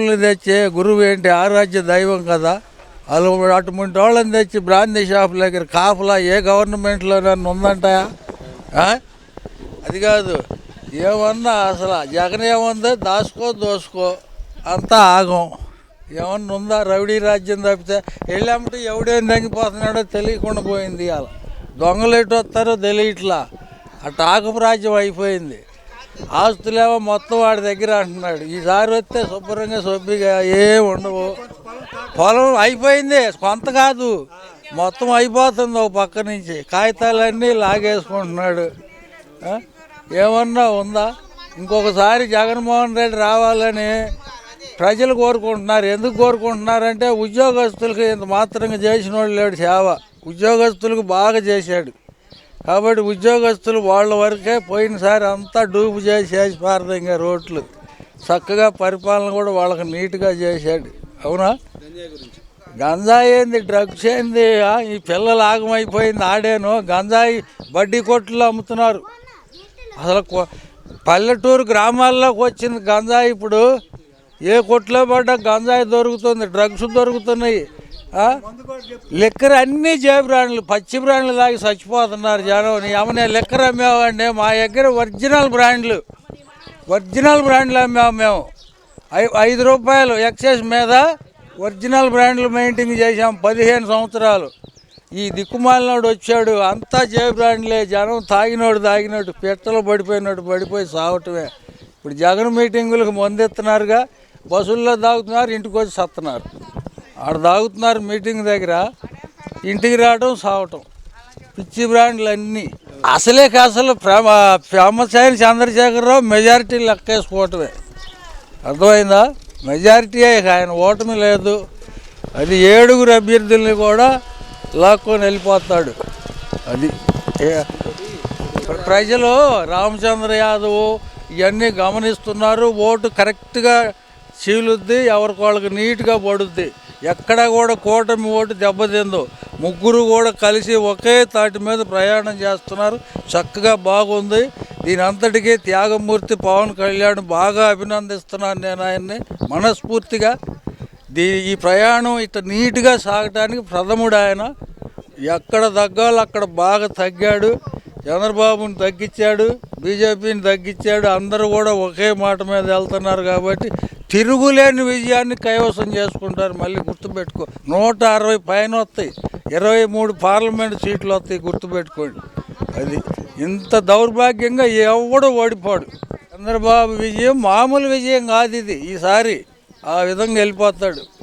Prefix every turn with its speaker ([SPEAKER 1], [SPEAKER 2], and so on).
[SPEAKER 1] గురువుల్ని తెచ్చి గురువు ఏంటి? ఆరాధ్య దైవం కదా. వాళ్ళు అటువంటి వాళ్ళని తెచ్చి బ్రాందీ షాపుల దగ్గర కాపులా ఏ గవర్నమెంట్లో నన్ను ఉందంటాయా? అది కాదు. ఏమన్నా అసలు జగన్ ఏముందో? దాసుకో దోసుకో. అంతా ఆగం. ఏమన్నా ఉందా రౌడీ రాజ్యం తప్పితే? వెళ్ళామంటే ఎవడేం తగ్గిపోతున్నాడో తెలియకుండా పోయింది ఇవాళ. దొంగలు ఎటు వస్తారో తెలియట్లా. అటు ఆకపు రాజ్యం అయిపోయింది. ఆస్తులేమో మొత్తం వాడి దగ్గర అంటున్నాడు. ఈసారి వస్తే శుభ్రంగా సొబ్బిగా ఏం ఉండవు. పొలం అయిపోయింది. కొంత కాదు. మొత్తం అయిపోతుంది ఒక పక్క నుంచి. కాగితాలన్నీ లాగేసుకుంటున్నాడు. ఏమన్నా ఉందా? ఇంకొకసారి జగన్మోహన్ రెడ్డి రావాలని ప్రజలు కోరుకుంటున్నారు. ఎందుకు కోరుకుంటున్నారంటే ఉద్యోగస్తులకు ఇంత మాత్రంగా చేసిన వాళ్ళు లేడు సేవ. ఉద్యోగస్తులకు బాగా చేశాడు. కాబట్టి ఉద్యోగస్తులు వాళ్ళ వరకే పోయినసారి అంతా డూపు చేసేసి పారదంగా రోడ్లు. చక్కగా పరిపాలన కూడా వాళ్ళకి నీట్గా చేశాడు. అవునా? గంజాయి ఏంది? డ్రగ్స్ ఏంది? ఈ పిల్లలు ఆగమైపోయింది ఆడేను. గంజాయి బడ్డీ కొట్లు అమ్ముతున్నారు. అసలు పల్లెటూరు గ్రామాల్లోకి వచ్చింది గంజాయి ఇప్పుడు. ఏ కొట్లో పడ్డా గంజాయి దొరుకుతుంది డ్రగ్స్ దొరుకుతున్నాయి. లిక్కర్ అన్నీ జయబ్రాండ్లు పచ్చి బ్రాండ్లు తాగి చచ్చిపోతున్నారు జనం. ఏమన్నా లిక్కర్ అమ్మేవాడిని. మా దగ్గర ఒరిజినల్ బ్రాండ్లు. ఒరిజినల్ బ్రాండ్లు అమ్మాము మేము. ఐ- ఐదు రూపాయలు ఎక్సైజ్ మీద ఒరిజినల్ బ్రాండ్లు మెయింటైన్ చేసాం పదిహేను సంవత్సరాలు. ఈ దిక్కుమాలినోడు వచ్చాడు. అంతా జే బ్రాండ్లే జనం తాగినోడు తాగినట్టు పెట్టలు పడిపోయినట్టు పడిపోయి సావటమే. ఇప్పుడు జగన్ మీటింగులకు మందెత్తున్నారుగా. బస్సుల్లో తాగుతున్నారు ఇంటికి వచ్చి సత్తున్నారు. ఆడ తాగుతున్నారు మీటింగ్ దగ్గర ఇంటికి రావటం సావటం. పిచ్చి బ్రాండ్లు అన్నీ అసలే అసలు ఫేమస్ అయిన చంద్రశేఖరరావు మెజారిటీ లెక్కేసుకోవటమే. అర్థమైందా? మెజారిటీ ఆయన ఓటమి లేదు. అది ఏడుగురు అభ్యర్థుల్ని కూడా లాక్కొని వెళ్ళిపోతాడు. అది ప్రజలు రామచంద్ర యాదవ్ ఇవన్నీ గమనిస్తున్నారు. ఓటు కరెక్ట్గా చీలుద్ది ఎవరికి వాళ్ళకి నీట్గా పడుద్ది. ఎక్కడ కూడా కూటమి ఓటు దెబ్బతిందు ముగ్గురు కూడా కలిసి ఒకే తాటి మీద ప్రయాణం చేస్తున్నారు. చక్కగా బాగుంది. దీని అంతటికీ త్యాగమూర్తి పవన్ కళ్యాణ్ బాగా అభినందిస్తున్నాను నేను ఆయన్ని మనస్ఫూర్తిగా. దీ ఈ ప్రయాణం ఇట్లా నీట్గా సాగటానికి ప్రథముడు ఆయన. ఎక్కడ తగ్గాలో అక్కడ బాగా తగ్గాడు. చంద్రబాబుని తగ్గించాడు బీజేపీని తగ్గించాడు అందరూ కూడా ఒకే మాట మీద వెళ్తున్నారు కాబట్టి తిరుగులేని విజయాన్ని కైవసం చేసుకుంటారు. మళ్ళీ గుర్తుపెట్టుకో నూట అరవై పైన వస్తాయి ఇరవై మూడు పార్లమెంట్ సీట్లు వస్తాయి గుర్తుపెట్టుకోండి. అది ఇంత దౌర్భాగ్యంగా ఎవడు ఓడిపోడు. చంద్రబాబు విజయం మామూలు విజయం కాదు ఇది. ఈసారి ఆ విధంగా వెళ్ళిపోతాడు.